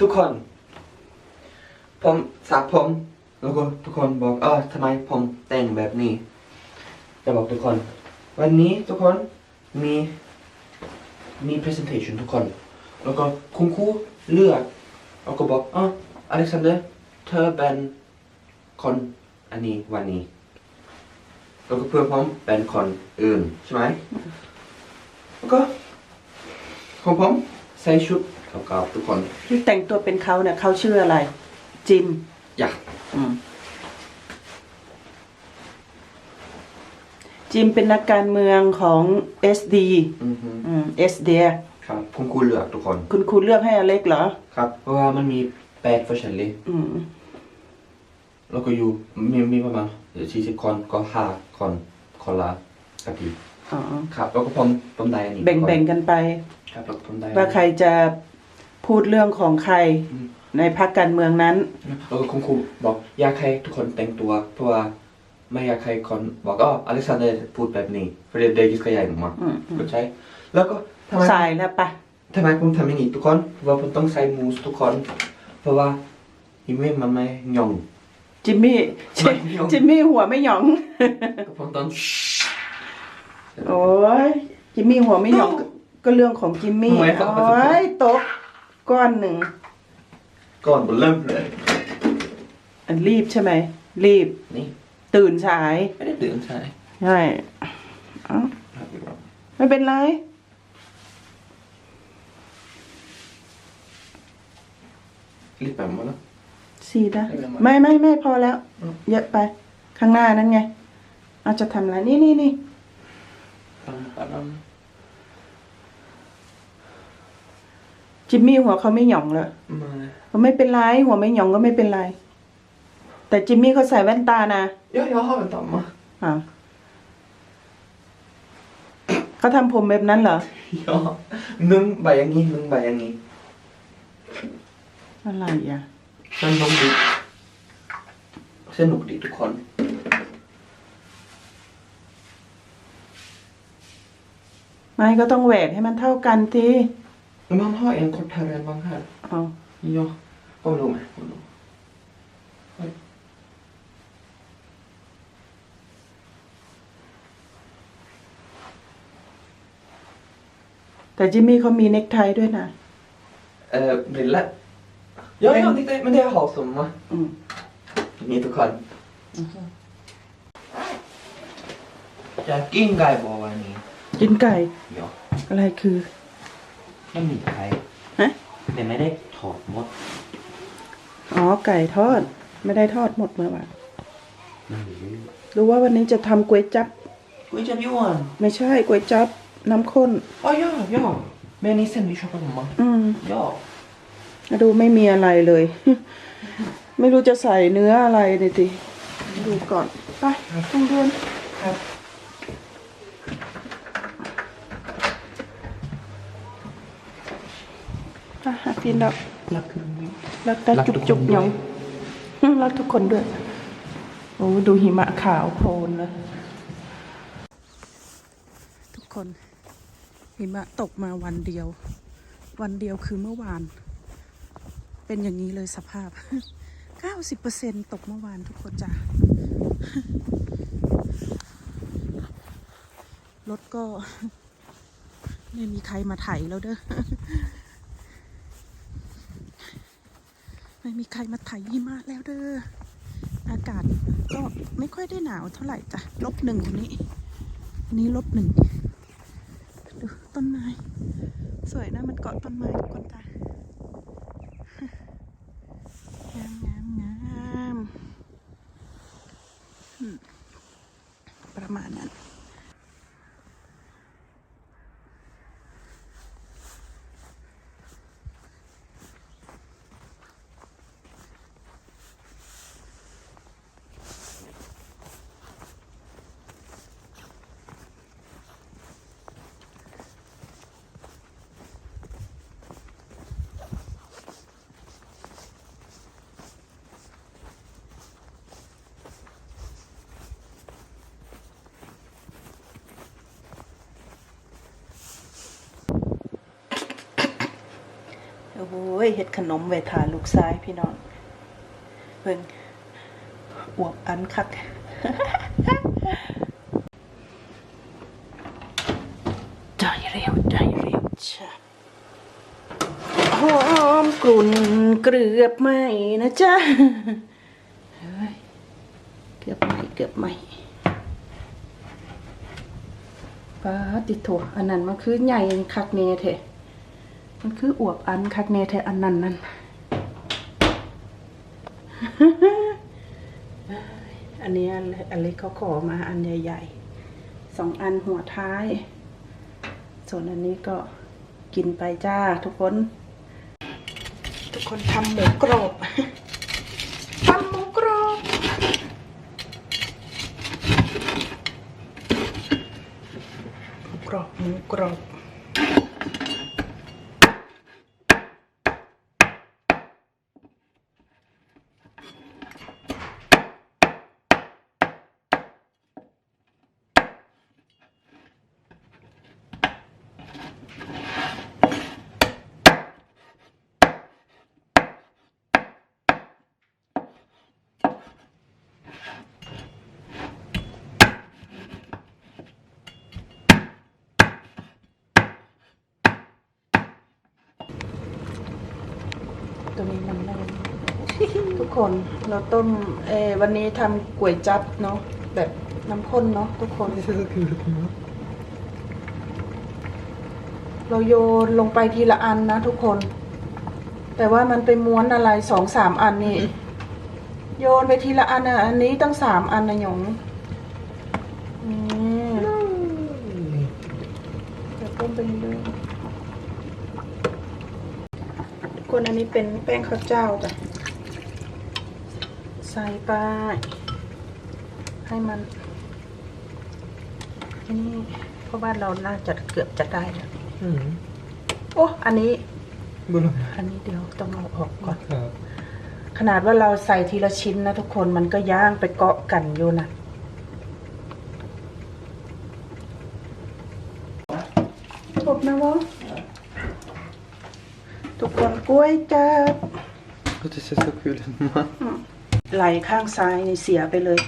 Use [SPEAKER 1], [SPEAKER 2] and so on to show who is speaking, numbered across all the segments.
[SPEAKER 1] ทุกคน ผมสระผมแล้วก็ทุกคนบอกเออทำไมผมแต่งแบบนี้ จะบอกทุกคน วันนี้ทุกคนมีมี presentation ทุกคน แล้วก็คุณครูเลือกแล้วก็บอกอ๋ออเล็กซานเดอร์เธอเป็นคนอันนี้วันนี้ แล้วก็เพื่อนผมเป็นคนอื่นใช่ไหมแล้วก็ของผมใส่ชุด ขาวๆทุกคน
[SPEAKER 2] ที่แต่งตัวเป็นเขาเนี่ยเขาชื่ออะไร จิม
[SPEAKER 1] อยาก
[SPEAKER 2] อืมจิมเป็นนักการเมืองของ SD
[SPEAKER 1] อือฮึ
[SPEAKER 2] อืม SD
[SPEAKER 1] ครับคุณครูเลือกทุกคน
[SPEAKER 2] คุณครูเลือกให้อเล็กเหรอ
[SPEAKER 1] ครับ เพราะว่ามันมีแปดเวอร์ชันเลย
[SPEAKER 2] อืม
[SPEAKER 1] แล้วก็อยู่มีมีประมาณสี่สิบคนก็ห้าคนคนละกะทิ
[SPEAKER 2] อ๋อ
[SPEAKER 1] ครับ แล้วก็ผมผมได้อันนี้
[SPEAKER 2] แบ่งแบ่งกันไป
[SPEAKER 1] ครับแล้วก็ผมได้
[SPEAKER 2] ว่าใครจะ พูดเรื่องของใคร
[SPEAKER 1] อืม
[SPEAKER 2] ในพรรคการเมืองนั้น
[SPEAKER 1] แล้วก็คุณครูบอกอยากให้ทุกคนแต่งตัว เพราะว่าไม่อยากให้คนบอกอ๋ออเล็กซานเดอร์พูดแบบนี้เพราะเด็กๆก็ใหญ่มาก
[SPEAKER 2] อืมอืม
[SPEAKER 1] เข้าใจแล้วก็ทำไม
[SPEAKER 2] สายแล้วปะ
[SPEAKER 1] ทำไมผมทำอย่างนี้ทุกคนเพราะว่าผมต้องใส่มูสทุกคน เพราะว่าฮิเมะมันไม่หย่อง
[SPEAKER 2] จิมมี่
[SPEAKER 1] ไม่ยอม
[SPEAKER 2] จิมมี่หัวไม่หยอง
[SPEAKER 1] ผมต้อง
[SPEAKER 2] โอ้ยจิมมี่หัวไม่หยองก็ก็เรื่องของจิมมี่
[SPEAKER 1] ทำไมครับ
[SPEAKER 2] โอ้ยตก ก้อนหนึ่ง
[SPEAKER 1] ก่อนผมเริ่มเลย
[SPEAKER 2] อันรีบใช่ไหม รีบ
[SPEAKER 1] นี่
[SPEAKER 2] ตื่นสาย
[SPEAKER 1] ไม่ได้ตื่นใช่
[SPEAKER 2] ใช่เอ้าไม่เป็นไร
[SPEAKER 1] รีบไปหมดแล้ว
[SPEAKER 2] สีดะ
[SPEAKER 1] ไม่
[SPEAKER 2] ไม่
[SPEAKER 1] เป็นไร
[SPEAKER 2] ไม่ไม่พอแล้ว เยอะไป ข้างหน้านั่นไง เอาจะทำอะไรนี่นี่นี่
[SPEAKER 1] ปังปัง
[SPEAKER 2] จิมมี่หัวเขาไม่หย่องเลย
[SPEAKER 1] มา
[SPEAKER 2] เขาไม่เป็นไรหัวไม่หย่องก็ไม่เป็นไร แต่จิมมี่เขาใส่แว่นตานะ
[SPEAKER 1] ย่อย่อเข้าไปต่อมา
[SPEAKER 2] อ่าเขาทำผมแบบนั้นเหรอ
[SPEAKER 1] ย่อมึงใบอย่างนี้มึงใบอย่างนี้
[SPEAKER 2] อะไรอะ
[SPEAKER 1] สนุกดีสนุกดีทุกคน
[SPEAKER 2] ไม่ก็ต้องแหวกให้มันเท่ากันที
[SPEAKER 1] มันห่อเองคนทาเรนบางค่ะ
[SPEAKER 2] เอา
[SPEAKER 1] ย่อก็ไม่รู้ไหมไม่รู้
[SPEAKER 2] แต่จิมมี่เขามีเน็กไทด้วยนะ
[SPEAKER 1] เออเบลละย่อย่อนี่ไม่ได้หอสมมา
[SPEAKER 2] อืม
[SPEAKER 1] นี่ทุกคนจะกินไก่บอวันนี้
[SPEAKER 2] กินไก่
[SPEAKER 1] ย่อ
[SPEAKER 2] อะไรคือ
[SPEAKER 1] ไม่มีไก่
[SPEAKER 2] ฮะ
[SPEAKER 1] แต่ไม่ได้ถอดหมด
[SPEAKER 2] อ๋อไก่ทอด ไม่ได้ทอดหมดเมื่อวาน
[SPEAKER 1] มันมี
[SPEAKER 2] รู้ว่าวันนี้จะทำก๋วยจับ
[SPEAKER 1] กุ้ยจับยวน
[SPEAKER 2] ไม่ใช่ก๋วยจับน้ำข้น
[SPEAKER 1] อ๋อย่อย่อแม่นี่เส้นวิชอบผมมา
[SPEAKER 2] อืม
[SPEAKER 1] ย่อ
[SPEAKER 2] ดูไม่มีอะไรเลย ไม่รู้จะใส่เนื้ออะไรเลยทีดูก่อน ไปต้องเรียน
[SPEAKER 1] ครับ
[SPEAKER 2] อะหา ฟินดอก
[SPEAKER 1] รักคือนี้
[SPEAKER 2] รักตา
[SPEAKER 1] รัก
[SPEAKER 2] จุบ
[SPEAKER 1] ทุกคน
[SPEAKER 2] จุบ
[SPEAKER 1] ด้วย
[SPEAKER 2] หยองอืมรักทุกคนด้วย โอ้ดูหิมะขาวโพลนเลยทุกคนหิมะตกมาวันเดียว วันเดียวคือเมื่อวาน เป็นอย่างนี้เลยสภาพ 90%ตกเมื่อวานทุกคนจ้ะรถก็ ไม่มีใครมาไถแล้วเด้อ ไม่มีใครมาไถหิมะแล้วเด้อ อากาศก็ไม่ค่อยได้หนาวเท่าไหร่จ้ะ ลบหนึ่งวันนี้วันนี้ลบหนึ่ง ดูต้นไม้ สวยนะมันเกาะต้นไม้ทุกคนจ้ะ ยเฮ็ดขนมไว้ทาลูกซ้ายพี่น้องเพิ่งอวบอันคักใจเร็วใจเร็วชะหอมกลุ่นเกลือบไหมนะจ๊ะเกือบไหมเกือบไหมป้าติดโถอันนั้นมันคือใหญ่คักเนเท มันคืออวบอันคักเนเทอันนั้นนั่นอันนี้อันอันเล็กเขาขอมาอันใหญ่ๆสองอันหัวท้าย ส่วนอันนี้ก็กินไปจ้าทุกคน ทุกคนทำหมูกรอบทำหมูกรอบหมูกรอบหมูกรอบ ตัวนี้มันไม่ทุกคนเราต้มเอวันนี้ทำก๋วยจับเนาะแบบน้ำข้นเนาะทุกคนเราโยนลงไปทีละอันนะทุกคน แต่ว่ามันไปม้วนอะไรสองสามอันนี่ โยนไปทีละอันอะอันนี้ตั้งสามอันนะหยงนี่จ คนอันนี้เป็นแป้งข้าวเจ้าจ้ะใส่ไปให้มันนี่เพราะว่าเราน่าจะเกือบจะได้แล้ว
[SPEAKER 1] อืม
[SPEAKER 2] โอ้อันนี้
[SPEAKER 1] บุรุษ
[SPEAKER 2] อันนี้เดี๋ยวต้องเอาออกก่อน
[SPEAKER 1] ครับ
[SPEAKER 2] ขนาดว่าเราใส่ทีละชิ้นนะทุกคนมันก็ย่างไปเกาะกันอยู่นะจบนะวะ ทุกคนกล้วยจับ
[SPEAKER 1] ก็จะ så kul มาก
[SPEAKER 2] ไหลข้างซ้ายนี่เสียไปเลย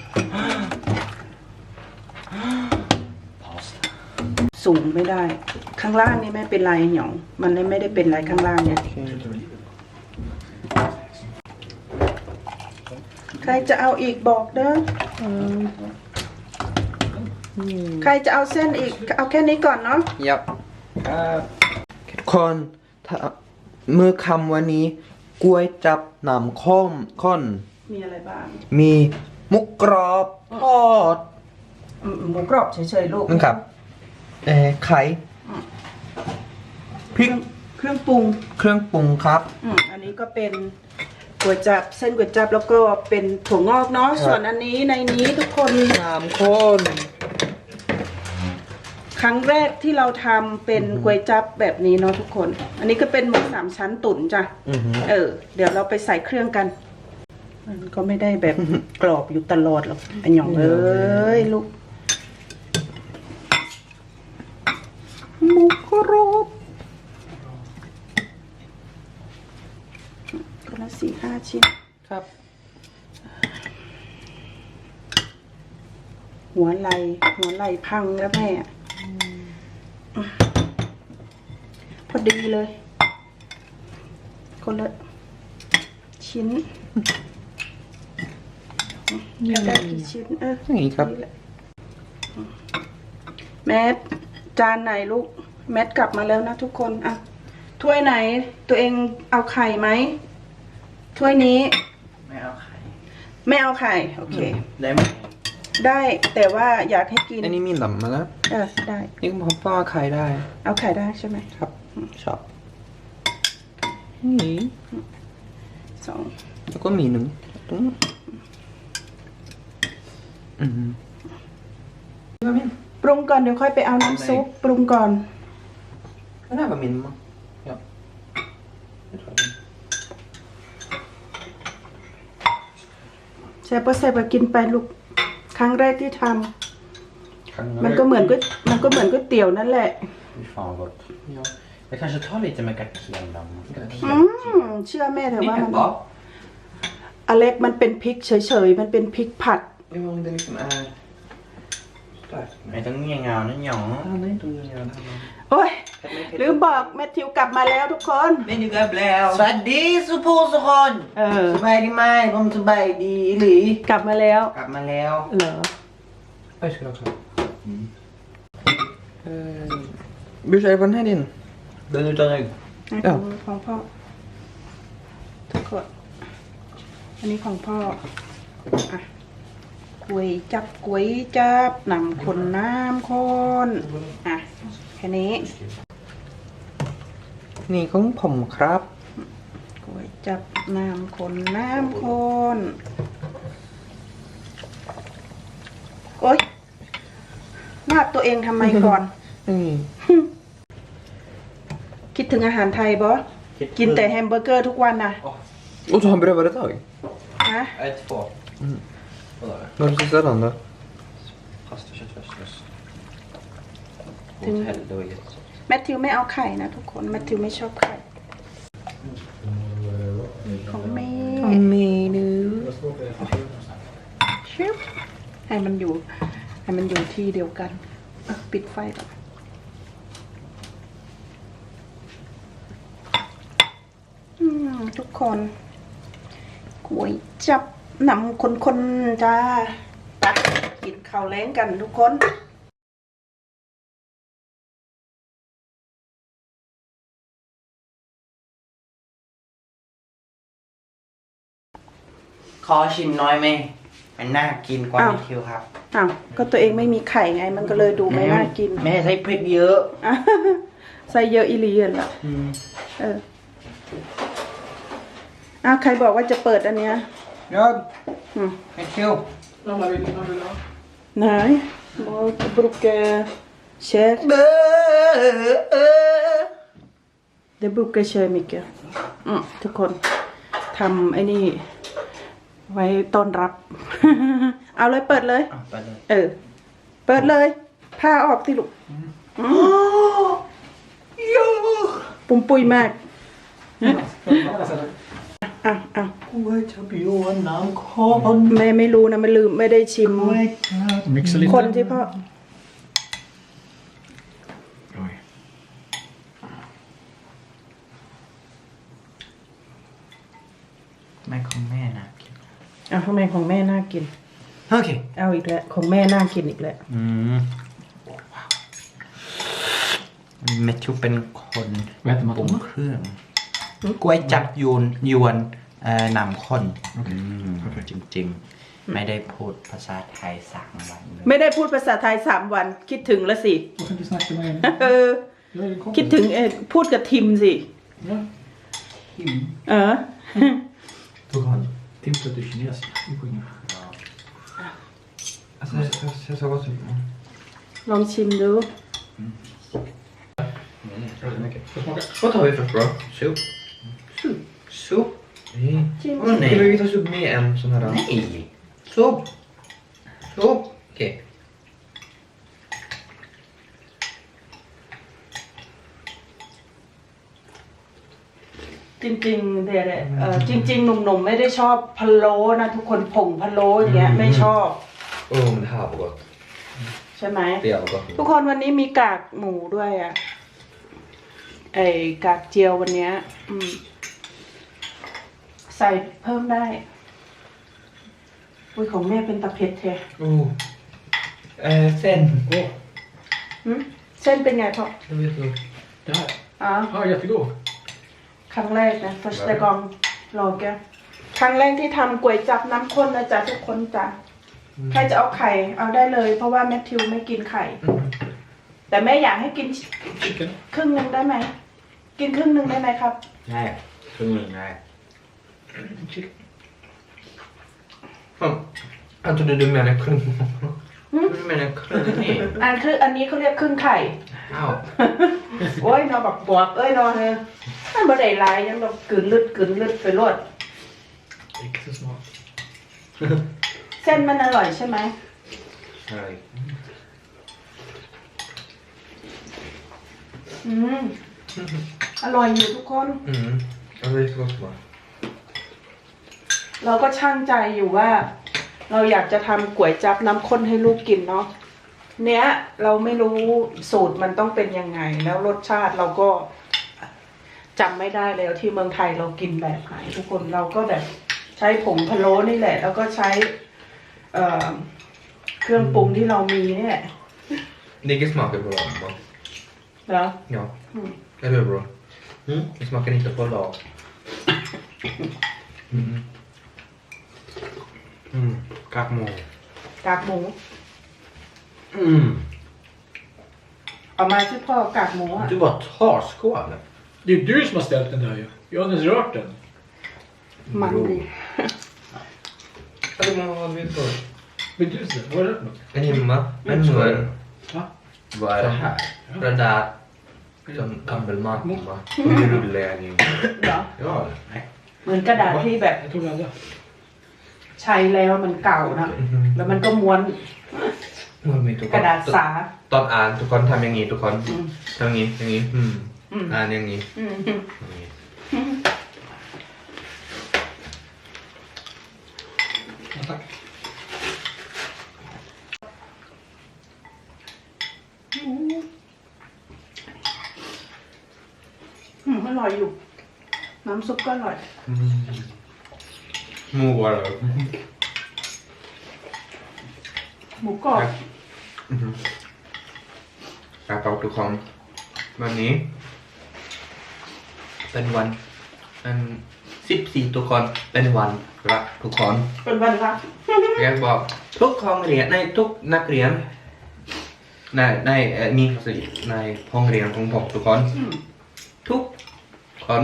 [SPEAKER 2] สูงไม่ได้ ข้างล่างนี่ไม่เป็นไรหยอง มันไม่ได้เป็นไรข้างล่างเนี่ยใครจะเอาอีกบอกเด้ออใครจะเอาเส้นอีก เอาแค่นี้ก่อนเนาะ
[SPEAKER 1] ยับทุกคนถ้า มือคำวันนี้กล้วยจับหนำข้มข้น
[SPEAKER 2] มีอะไรบ้าง
[SPEAKER 1] มีมุกกรอบทอด
[SPEAKER 2] อืมหมูกรอบเฉยๆลูก
[SPEAKER 1] นะครับเอ่อไข่พริก
[SPEAKER 2] เครื่องปรุง
[SPEAKER 1] เครื่องปรุงครับ
[SPEAKER 2] อืมอันนี้ก็เป็นก๋วยจับเส้นก๋วยจับแล้วก็เป็นถั่วงอกเนาะ
[SPEAKER 1] ครับ
[SPEAKER 2] ส่วนอันนี้ในนี้ทุกคน
[SPEAKER 1] น้ำข้น
[SPEAKER 2] ครั้งแรกที่เราทำเป็นก๋วยจับแบบนี้เนาะทุกคน อันนี้ก็เป็นหมูสามชั้นตุ๋นจ้ะ
[SPEAKER 1] อือหือ
[SPEAKER 2] เออ เดี๋ยวเราไปใส่เครื่องกัน มันก็ไม่ได้แบบ กรอบอยู่ตลอดหรอกไอ้หยองเอ้ยลูกหมูกรอบคนละสี่ห้าชิ้น
[SPEAKER 1] ครับ
[SPEAKER 2] หัวไหลหัวไหลพังแล้วแม่ พอดีเลย คนละชิ้นอยากได้กี่ชิ้นเออ
[SPEAKER 1] อย่างนี้ครับ
[SPEAKER 2] นี่แหละแมทจานไหนลูก แมทกลับมาแล้วนะทุกคนอะถ้วยไหน ตัวเองเอาไข่ไหมถ้วยนี้
[SPEAKER 1] ไม่เอาไข่
[SPEAKER 2] ไม่เอาไข่ โอเค
[SPEAKER 1] ได้ไหม
[SPEAKER 2] ได้แต่ว่าอยากให้กิน
[SPEAKER 1] อันนี้มีหลำมาแล้ว
[SPEAKER 2] เออได้
[SPEAKER 1] นี่ผมว่าไข่ได้
[SPEAKER 2] เอาไข่ได้ใช่ไหม
[SPEAKER 1] ครับชอบนี่
[SPEAKER 2] สอง
[SPEAKER 1] แล้วก็มีหนึ่งตรงนี้อือหือ
[SPEAKER 2] ปรุงก่อนเดี๋ยวค่อยไปเอาน้ำซุปปรุงก่อน
[SPEAKER 1] ไม่น่าบะหมินมั้งครับ
[SPEAKER 2] แซ่บปะแซ่บปะกินไปลูก ครั้งแรกที่ทำ
[SPEAKER 3] Kan
[SPEAKER 2] มันก็เหมือนก๋วยมันก็เหมือนก๋วยเตี๋ยวนั่นแหละ
[SPEAKER 3] Fy fan gott.
[SPEAKER 1] Ja.
[SPEAKER 3] Det kanske tar lite med kaken då.
[SPEAKER 2] อืมเชื่อแม่เถอะ
[SPEAKER 1] Ni
[SPEAKER 2] ว่ามัน
[SPEAKER 1] kan bara.
[SPEAKER 2] อเล็กมันเป็นพริกเฉยๆ มันเป็นพริกผัด
[SPEAKER 1] Jo, om det liksom är... Starkt.
[SPEAKER 3] Nej, den är ingen annan ja.
[SPEAKER 1] Han är inte ungen. Han har...
[SPEAKER 2] โอ้ยลืมบอกแมทธิวกลับมาแล้วทุกคน
[SPEAKER 1] Men du blev...
[SPEAKER 3] สวัสดีสุภูสุคน
[SPEAKER 2] เออ
[SPEAKER 1] สบายดีไหมผมสบายดีหรือก
[SPEAKER 2] ลับมาแล้ว
[SPEAKER 1] กลับมาแล้ว
[SPEAKER 2] เหรอ
[SPEAKER 1] Jag ska också. Eh, Vill du säga vad den här är din?
[SPEAKER 3] Den utan ägg.
[SPEAKER 2] อะของของพ่อทุกคนอันนี้ของพ่ออะกวยจับกวยจับนำคนน้ำคนอะ แค่นี้
[SPEAKER 1] นี่ของผมครับ
[SPEAKER 2] กวยจับน้ำคนน้ำคนโอ๊ยนาบตัวเองทำไมก่อน
[SPEAKER 1] นี่
[SPEAKER 2] คิดถึงอาหารไทยบอกินแต่แฮมเบอร์เกอร์ทุกวันนะ
[SPEAKER 1] Och så har han berövat ett tag.
[SPEAKER 2] ฮะ
[SPEAKER 3] Ett, två. Vadå?
[SPEAKER 1] Vad är det sista dagen
[SPEAKER 2] Till-
[SPEAKER 3] Hotell, det var jätte...
[SPEAKER 2] แมทธิวไม่เอาไข่นะทุกคน แมทธิวไม่ชอบไข่ ของแม่
[SPEAKER 1] เมนู
[SPEAKER 2] ชิบให้มันอยู่ ให้มันอยู่ที่เดียวกันอะปิดไฟก่อนอืมทุกคนก๋วยจับนำคนๆจ้าไปกินข้าวแล้งกันทุกคน
[SPEAKER 3] ขอชิมน้อยไหมมันน่ากินกว่า
[SPEAKER 2] อ้าว
[SPEAKER 3] นิทิวครับ
[SPEAKER 2] อ้าวก็ตัวเองไม่มีไข่ไง มันก็เลยดูไม่น่ากิน
[SPEAKER 3] แม่ใส่พริกเยอะ
[SPEAKER 2] อะใส่เยอะอีหลีเหรอ
[SPEAKER 3] อืม
[SPEAKER 2] เอออ้าวใครบอกว่าจะเปิดอันเนี้ย
[SPEAKER 3] Jag,
[SPEAKER 2] อืม
[SPEAKER 3] Nitil.
[SPEAKER 2] ไหนบอกบรุกเกเชฟเดบรุกเกเชมิกอืมทุกคนทำไอ้นี่ ไว้ต้อนรับ เอาเลยเปิดเลย
[SPEAKER 3] Ah, pardon.
[SPEAKER 2] เออ เปิดเลยผ้าออกที่ลูกปุ่มปุยมาก อะอะ
[SPEAKER 3] Oj, jag bjuder namn kon.
[SPEAKER 2] แม่ไม่รู้นะไม่ลืมไม่ได้ชิม
[SPEAKER 4] Mixa lite.
[SPEAKER 2] คนที่พ่อ
[SPEAKER 4] Oj.
[SPEAKER 3] แม่ของแม่น่ากิน
[SPEAKER 2] อะทำไมของแม่น่ากิน
[SPEAKER 3] โอเค
[SPEAKER 2] เอาอีกแล้วของแม่น่ากินอีกแล้ว
[SPEAKER 3] อืมเมทูเป็นคน
[SPEAKER 4] Vad äter man
[SPEAKER 3] ปรุง
[SPEAKER 4] då?
[SPEAKER 3] เครื่องกล้วยจับยวนยวนเอ่อนำคนอืมจริงๆ ไม่ได้พูดภาษาไทยสามวันเลย
[SPEAKER 2] ไม่ได้พูดภาษาไทยสามวัน คิดถึงแล้วสิ
[SPEAKER 4] Vad kan du snacka med henne?
[SPEAKER 2] เออ
[SPEAKER 4] Jag är en kompis.
[SPEAKER 2] คิดถึงเออพูดกับทิมสิ
[SPEAKER 4] Ja. Tim.
[SPEAKER 2] เออ
[SPEAKER 4] Tog han. Tim pratar kines. Det går inga.
[SPEAKER 1] Alltså, jag, jag, jag såg också...
[SPEAKER 2] ลองชิมดู
[SPEAKER 4] Väldigt mycket. Får smaka?
[SPEAKER 3] Vad tar vi först bro? Soup? Soup? Soup?
[SPEAKER 1] Nej.
[SPEAKER 2] ชิม
[SPEAKER 3] Åh nej.
[SPEAKER 1] Ska vi ta upp med en sån här...
[SPEAKER 3] Nej!
[SPEAKER 2] จริงๆเดี๋ยวเนี่ยเออจริง ๆ หนุ่มๆไม่ได้ชอบพะโล้นะทุกคนผงพะโล้อย่างเงี้ยไม่ชอบ
[SPEAKER 1] Åh, oh, men det här var gott.
[SPEAKER 2] ใช่ไหม
[SPEAKER 1] Det var gott.
[SPEAKER 2] ทุกคนวันนี้มีกากหมูด้วยอะไอ้กากเจียววันเนี้ย อืม ใส่เพิ่มได้ อุ้ยของแม่เป็นตะเพ็ดแท้
[SPEAKER 1] Oh. Eh, sen. Åh,
[SPEAKER 2] หึเส้นเป็นไงพ่อ
[SPEAKER 1] det var jättegott.
[SPEAKER 4] Det här.
[SPEAKER 2] อ๋อ
[SPEAKER 4] Ja, jättegod.
[SPEAKER 2] ครั้งแรกนะ first แต่กองลองแกครั้งแรกที่ทำก๋วยจับน้ำข้นนะจ๊ะทุกคนจ้ะใครจะเอาไข่เอาได้เลย เพราะว่าแมทธิวไม่กินไข่ แต่แม่อยากให้กิน
[SPEAKER 4] Chicken.
[SPEAKER 2] ครึ่งหนึ่งได้ไหม กินครึ่งหนึ่งได้ไหมครับ
[SPEAKER 3] Nej, kung nej.
[SPEAKER 4] Chicken.
[SPEAKER 1] Fan. Jag trodde du menade kung.
[SPEAKER 3] Du menar kung nej?
[SPEAKER 2] อันคืออันนี้เขาเรียกครึ่งไข่
[SPEAKER 3] Au.
[SPEAKER 2] โอ้ยนอบักบวกเอ้ยนอเฮอ มันบ่ได้หลายยังแบบกลืนลึดกลืนลึดไปรวด
[SPEAKER 4] Inte så smart.
[SPEAKER 2] เส้นมันอร่อยใช่ไหม
[SPEAKER 3] Nej.
[SPEAKER 2] อืม อร่อยอยู่ทุกคน
[SPEAKER 1] Mm. Ja, det är så gott va?
[SPEAKER 2] เราก็ช่างใจอยู่ว่า เราอยากจะทำก๋วยจับน้ำข้นให้ลูกกินเนาะ เนี้ยเราไม่รู้สูตรมันต้องเป็นยังไง แล้วรสชาติเราก็ จำไม่ได้แล้วที่เมืองไทยเรากินแบบไหนทุกคนเราก็แบบใช้ผงพะโล้นี่แหละ แล้วก็ใช้เอ่อเครื่องปรุงที่เรามีนี่แหละ
[SPEAKER 1] Det smakar bra va?
[SPEAKER 2] แล้ว
[SPEAKER 1] Ja.
[SPEAKER 2] Mm.
[SPEAKER 1] Eller hur bro?
[SPEAKER 3] Mm.
[SPEAKER 1] Det smakar inte på lag. Mm. Mm. Kakmo.
[SPEAKER 2] กากหมู
[SPEAKER 4] Mm.
[SPEAKER 2] เอามาที่พ่อกากหมูอะ
[SPEAKER 3] Du bara tar skålen.
[SPEAKER 4] Det är du som har ställt den där ju. Jag har inte ens rört den.
[SPEAKER 2] มันดี
[SPEAKER 1] Eller vad vill du?
[SPEAKER 4] Vet du det? Vad är det för något?
[SPEAKER 1] En himma. En mör.
[SPEAKER 4] Va?
[SPEAKER 3] Vad är det här?
[SPEAKER 1] Radat. Som kampelmat va? Och det rullar jag in.
[SPEAKER 2] เหรอ
[SPEAKER 1] Ja.
[SPEAKER 2] เหมือนกระดาษที่แบบ
[SPEAKER 4] Jag tog den andra.
[SPEAKER 2] ใช้แล้วมันเก่านะ แล้วมันก็ม้วน
[SPEAKER 1] มันมีทุกคน
[SPEAKER 2] กระดาษสา
[SPEAKER 1] ตอนอ่านทุกคนทำอย่างนี้ทุกคน
[SPEAKER 2] อืม
[SPEAKER 1] ทำอย่างนี้อย่างนี้ อืม
[SPEAKER 2] อืม
[SPEAKER 1] อ่านอย่างนี้
[SPEAKER 2] อืม
[SPEAKER 1] อย่างนี้
[SPEAKER 4] Ja, tack.
[SPEAKER 2] อืมอร่อยอยู่ น้ำซุปก็อร่อย
[SPEAKER 1] หมูอะไร
[SPEAKER 2] หมูกรอบ
[SPEAKER 1] ครับทุกคนวันนี้ เป็นวันอันสิบสี่ทุกคนเป็นวันรักทุกคน
[SPEAKER 2] เป็นวันรัก
[SPEAKER 1] อยากบอกทุกห้องเรียนในทุกนักเรียนในในเอ่อมีสิในห้องเรียนของผมทุกคน
[SPEAKER 2] อืม
[SPEAKER 1] ทุกคน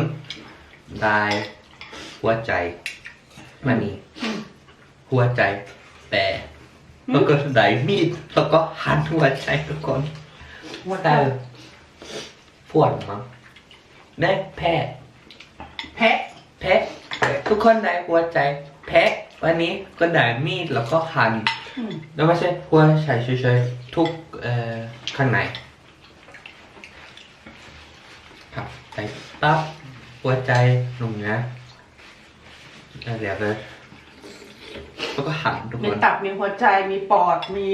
[SPEAKER 1] ได้หัวใจมันนี้
[SPEAKER 2] อืม
[SPEAKER 1] หัวใจแต่แล้วก็ได้มีดแล้วก็หันหัวใจทุกคน
[SPEAKER 2] หัวใจ
[SPEAKER 1] แต่ปวดมั้ง ได้แพ้
[SPEAKER 2] แพะ
[SPEAKER 1] แพ้ทุกคนได้หัวใจ แพ้วันนี้ก็ได้มีดแล้วก็หัน
[SPEAKER 2] อืม
[SPEAKER 1] แล้วไม่ใช่หัวใจเฉยๆทุกเอ่อข้างในครับใส่ตับหัวใจลงนะแล้วเดี๋ยวเลยแล้วก็หันทุก
[SPEAKER 2] มี
[SPEAKER 1] คน
[SPEAKER 2] ตับมีหัวใจมีปอดมี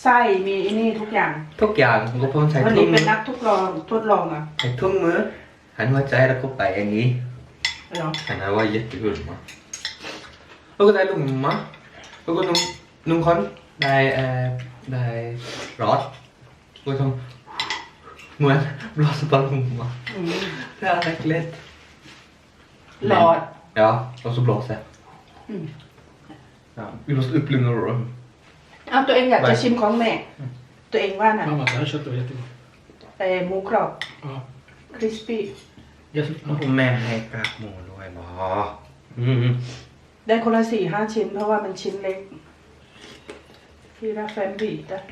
[SPEAKER 2] ไส้มีไอ้นี่ทุกอย่าง
[SPEAKER 1] ทุกอย่างก็เพิ่มใช้
[SPEAKER 2] วัน
[SPEAKER 1] ทุ่
[SPEAKER 2] นี้
[SPEAKER 1] ง
[SPEAKER 2] เป็นนักทดลองทดลองอะ
[SPEAKER 1] ใช้ทุ่งมือหันหัวใจแล้วก็ไปอย่างนี้
[SPEAKER 2] เหรอ
[SPEAKER 1] Han var jättegullig. Och det är lomma. Och de, de kan, det är, eh, det är rad. Och de, men blåser på lomma.
[SPEAKER 2] อืม
[SPEAKER 1] Det är äckligt.
[SPEAKER 2] หลอด
[SPEAKER 1] Ja, och så blåser.
[SPEAKER 2] Mm.
[SPEAKER 1] Ja, vi måste upp lugna då.
[SPEAKER 2] เอาตัวเองอยากจะ
[SPEAKER 1] ไม่
[SPEAKER 2] ชิมของแม่ ตัวเองว่าน่ะ
[SPEAKER 4] Mamma, det här köttet var jättegott.
[SPEAKER 2] ไอ้หมูกรอบ
[SPEAKER 4] Ja.
[SPEAKER 2] คริสปี้
[SPEAKER 4] Jättebra.
[SPEAKER 1] แม่ให้กากหมูด้วยบออืม
[SPEAKER 2] ได้คนละสี่ห้าชิ้น เพราะว่ามันชิ้นเล็กที่รักแฟนบีดอะ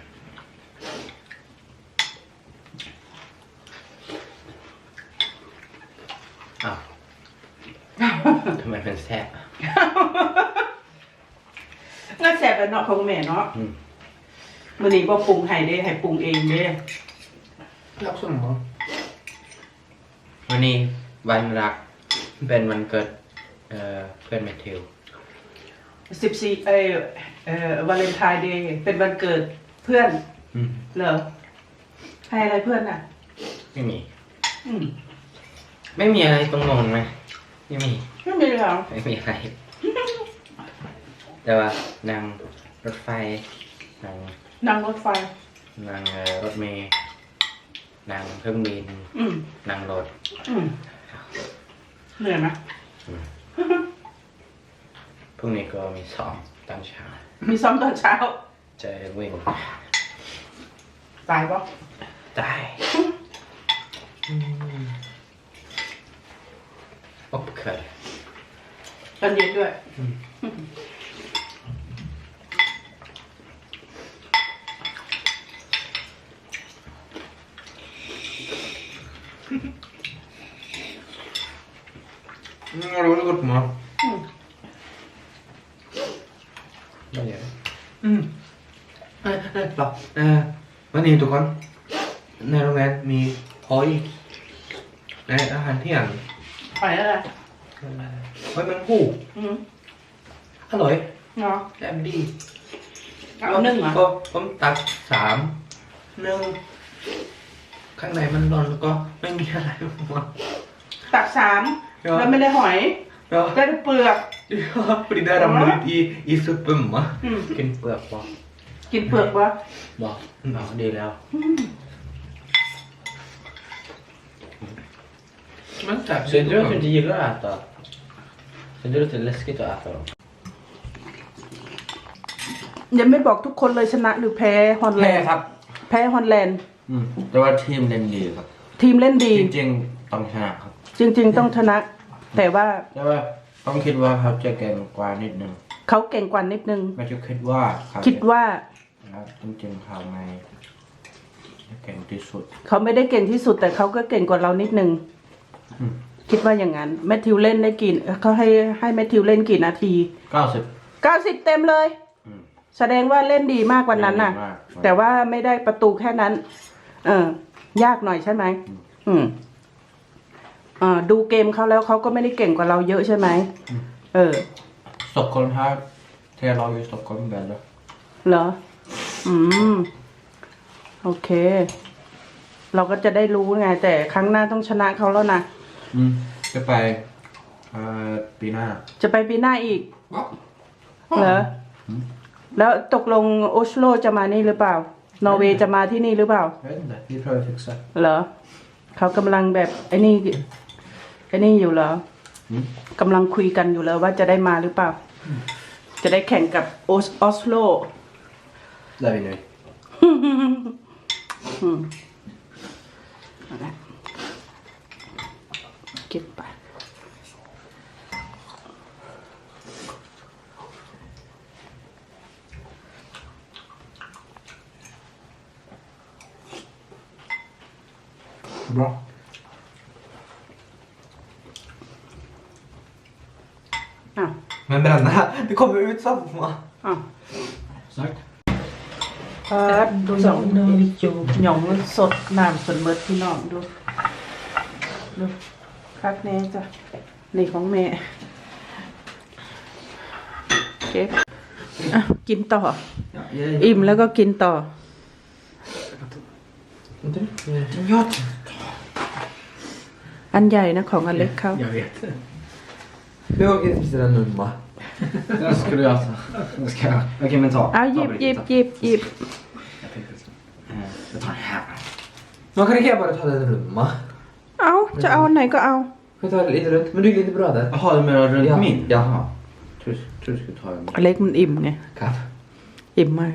[SPEAKER 3] อ้าวทำไมเป็นแซ่บ อะ
[SPEAKER 2] งั้นแสบแล้วเนาะของแม่เนาะ
[SPEAKER 3] อืม
[SPEAKER 2] มื้อนี้บ่ปรุงให้เด้ให้ปรุงเองเด้
[SPEAKER 1] รักสมอง
[SPEAKER 3] วันนี้วันรักเป็นวันเกิดเอ่อเพื่อนแมทธิว
[SPEAKER 2] 14เอ่อเอ่อวาเลนไทน์เดย์เป็นวันเกิดเพื่อน
[SPEAKER 3] อืม
[SPEAKER 2] เหรอให้อะไรเพื่อนน่ะ
[SPEAKER 3] ไม่มี
[SPEAKER 2] อืม
[SPEAKER 3] ไม่มีอะไรต้องงงไหมไม่มี
[SPEAKER 2] ไม่มีหรอก
[SPEAKER 3] ไม่มีอะไร แต่ว่านั่งรถไฟนั่ง
[SPEAKER 2] นั่งรถไฟ
[SPEAKER 3] นั่งเอ่อรถเมล์นั่งเครื่องบิน
[SPEAKER 2] อืม
[SPEAKER 3] นั่งรถ
[SPEAKER 2] อืมเหนื่อยไหม
[SPEAKER 3] พรุ่งนี้ก็มีสอบตอนเช้า
[SPEAKER 2] มีซ้อมตอนเช้า
[SPEAKER 3] จะวิ่ง
[SPEAKER 2] ตายปะ
[SPEAKER 3] ตายอบเคย
[SPEAKER 2] ตอนเย็นด้วย
[SPEAKER 1] อืม det var gott mat.
[SPEAKER 2] อืม
[SPEAKER 3] ไม่เยอะ
[SPEAKER 1] อืมเอ้ย เอ้ยเปล่าเอ่อวันนี้ทุกคนในโรงเรียนมีหอย Nej, det här är en.
[SPEAKER 2] หอยอะไร
[SPEAKER 1] Oj, men ho.
[SPEAKER 2] อืม
[SPEAKER 1] Halloj.
[SPEAKER 2] เนาะ
[SPEAKER 1] Det är bli.
[SPEAKER 2] เอานึ่งเหรอ
[SPEAKER 1] ก็ผมตักสามหนึ่งข้างในมันร้อนแล้วก็ไม่มีอะไรมา
[SPEAKER 2] ตักสาม
[SPEAKER 1] Ja.
[SPEAKER 2] แล้วไม่ได้หอย
[SPEAKER 1] Ja,
[SPEAKER 2] ได้แต่เปลือก
[SPEAKER 1] ja för det där ramlade ut i, i suppen va?
[SPEAKER 2] อืม
[SPEAKER 3] กินเปลือกบ่
[SPEAKER 2] กินเปลือกวะ
[SPEAKER 3] บ่อ๋อดีแล้ว
[SPEAKER 1] Men tack.
[SPEAKER 3] Synd du att du inte gillar att äta. Synd du att det är läskigt att äta dem.
[SPEAKER 2] ยังไม่บอกทุกคนเลยชนะหรือแพ้ฮอลแล
[SPEAKER 1] แพ้
[SPEAKER 2] นด์
[SPEAKER 1] ครับ
[SPEAKER 2] แพ้ฮอลแลนด์
[SPEAKER 1] อืม แต่ว่าทีมเล่นดีครับ
[SPEAKER 2] ทีมเล่นดี
[SPEAKER 1] จริงๆต้องชนะครับ
[SPEAKER 2] จริง ๆ ต้องชนะ แต่ว่า
[SPEAKER 1] แต่ว่าต้องคิดว่าเขาจะเก่งกว่านิดนึง
[SPEAKER 2] เขาเก่งกว่านิดนึง
[SPEAKER 1] ไม่ใช่คิดว่าเขา
[SPEAKER 2] คิดว่า
[SPEAKER 1] ครับจริงๆเขาไม่เก่งที่สุด
[SPEAKER 2] เขาไม่ได้เก่งที่สุดแต่เขาก็เก่งกว่าเรานิดนึง
[SPEAKER 1] อืม
[SPEAKER 2] คิดว่าอย่างนั้นแมทธิวเล่นได้กี่เขาให้ให้แมทธิวเล่นกี่นาที
[SPEAKER 1] เก้าสิบ
[SPEAKER 2] 90เต็มเลย
[SPEAKER 1] อืม
[SPEAKER 2] แสดงว่าเล่นดีมากวันนั้นน่ะ
[SPEAKER 1] เล่นดีมาก
[SPEAKER 2] แต่ว่าไม่ได้ประตูแค่นั้น เออ ยากหน่อยใช่ไหมอืมอ่าดูเกมเขาแล้วเขาก็ไม่ได้เก่งกว่าเราเยอะใช่ไหมเออ
[SPEAKER 1] สต็อกโกล์ม här tre lag i Stockholm bättre
[SPEAKER 2] เหรอ อืม โอเค เราก็จะได้รู้ไง แต่ครั้งหน้าต้องชนะเขาแล้วนะ
[SPEAKER 1] อืมจะไปเอ่อปีหน้า
[SPEAKER 2] จะไปปีหน้าอีก เหรอ แล้วตกลงโอสโลจะมานี่หรือเปล่า นอร์เวย์จะมาที่นี่หรือเปล่า
[SPEAKER 1] Jag vet inte, vi prövar fixa
[SPEAKER 2] เหรอ เขากำลังแบบไอ้นี่ไอ้นี่อยู่เหรอ
[SPEAKER 1] อืม
[SPEAKER 2] กำลังคุยกันอยู่แล้วว่าจะได้มาหรือเปล่า จะได้แข่งกับโอสออสโล
[SPEAKER 1] Där vinner vi
[SPEAKER 2] อืมเอาละเก็บไป
[SPEAKER 4] Bra.
[SPEAKER 2] อ้าว
[SPEAKER 1] Men bränna, det kommer ut samma
[SPEAKER 2] อ้าว
[SPEAKER 4] Exakt.
[SPEAKER 2] ครับดูสองหยองสดน้ำสดเมิดพี่น้องดู ดูคักแน่จ้ะนี่ของแม่เก็บอะกินต่อ
[SPEAKER 1] ja, jag,
[SPEAKER 2] อิ่มแล้วก็กินต่อ
[SPEAKER 1] jag,
[SPEAKER 2] อันใหญ่นะของอเล็กเขา
[SPEAKER 4] Jag vet.
[SPEAKER 1] jag åker till den numma
[SPEAKER 4] Den ska du äta. Den ska jag.
[SPEAKER 1] Okej men ta
[SPEAKER 2] เอาหยิบหยิบหยิบหยิบ
[SPEAKER 4] Jag tänkte så.
[SPEAKER 1] Jag tar den här Man kan lika gärna bara ta den rumma
[SPEAKER 2] เอาจะเอาอันไหนก็เอา
[SPEAKER 1] Kan vi ta det lite runt? Men du är lite bra där Jaha, du menar runt
[SPEAKER 3] Ja.
[SPEAKER 1] min? Jaha Tror tror du skulle ta den
[SPEAKER 2] อเล็กมันอิ่มไง
[SPEAKER 1] Kaff
[SPEAKER 2] อิ่มมาก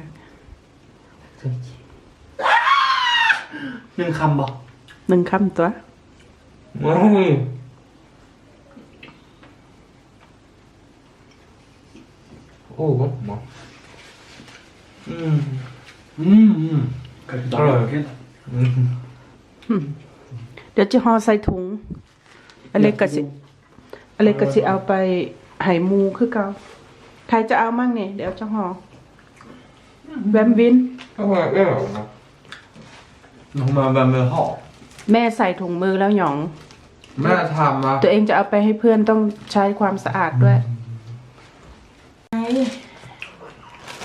[SPEAKER 1] หนึ่งคำบอก
[SPEAKER 2] หนึ่งคำตัว
[SPEAKER 1] โอ้ โหหมออืม
[SPEAKER 4] Mm. mm. Kanske ta
[SPEAKER 1] Bra.
[SPEAKER 4] mjölken.
[SPEAKER 2] เดี๋ยวจะห่อใส่ถุงอเล็กก็สิอเล็กก็สิเอาไปไหหมูคือเก่าใครจะเอามั่งเนี่ยเดี๋ยวจะห่อแวมวิน
[SPEAKER 1] ก็มาเออหมาแบบมือห่อ
[SPEAKER 2] แม่ใส่ถุงมือแล้วหยอง
[SPEAKER 1] แม่ทำมา
[SPEAKER 2] ตัวเองจะเอาไปให้เพื่อนต้องใช้ความสะอาดด้วย
[SPEAKER 1] อันนี้ดีแล้ว
[SPEAKER 4] Ska jag timma på att plugga ställen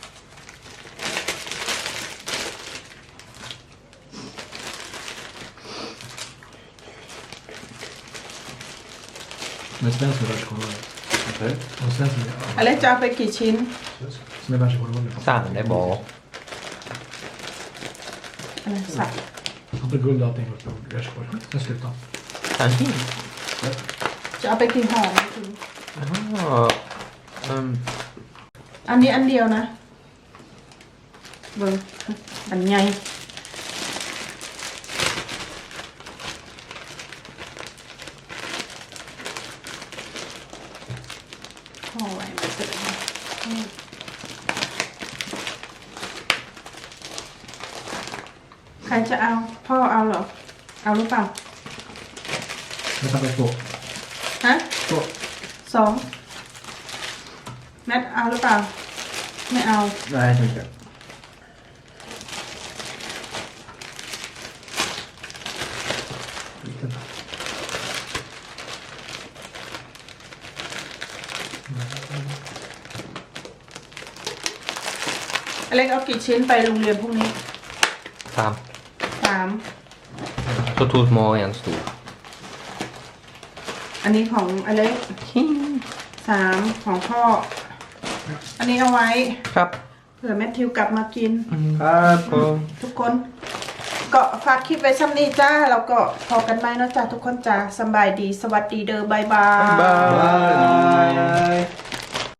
[SPEAKER 4] Svensson är världskolonel.
[SPEAKER 1] Okej.
[SPEAKER 4] Och Svensson
[SPEAKER 2] อเล็กจะเอาไปกี่ชิ้น
[SPEAKER 4] som är världskolonel.
[SPEAKER 3] สั่งได้บอก
[SPEAKER 2] อะไรสัก
[SPEAKER 4] Han tar guld och allting på världskolonel. Sen slutar han.
[SPEAKER 3] สั่งที่
[SPEAKER 2] จะเอาไปกี่ห่อนะคุณ
[SPEAKER 3] อ๋ออืม
[SPEAKER 2] อันนี้อันเดียวนะเบิ่งอันใหญ่ เอาหรือเปล่า
[SPEAKER 4] Jag tappar två.
[SPEAKER 2] ฮะ
[SPEAKER 4] Två.
[SPEAKER 2] สองแนทเอาหรือเปล่า ไม่เอา
[SPEAKER 4] Nej, tack. inte.
[SPEAKER 2] อเล็กเอากี่ชิ้นไปโรงเรียนพรุ่งนี้
[SPEAKER 1] Fem.
[SPEAKER 2] สาม
[SPEAKER 1] Så två små och en stor.
[SPEAKER 2] อันนี้ของอเล็กสามของพ่อ อันนี้เอาไว้
[SPEAKER 1] Kapp.
[SPEAKER 2] เผื่อแมทธิวกลับมากิน
[SPEAKER 1] Kapp och...
[SPEAKER 2] ทุกคน ก็ฝากคลิปไว้ซ้ำนี้จ้า แล้วก็พอกันไหมเนาะจ้าทุกคนจ้าสำบายดี สวัสดีเด้อบายบาย
[SPEAKER 1] Bye.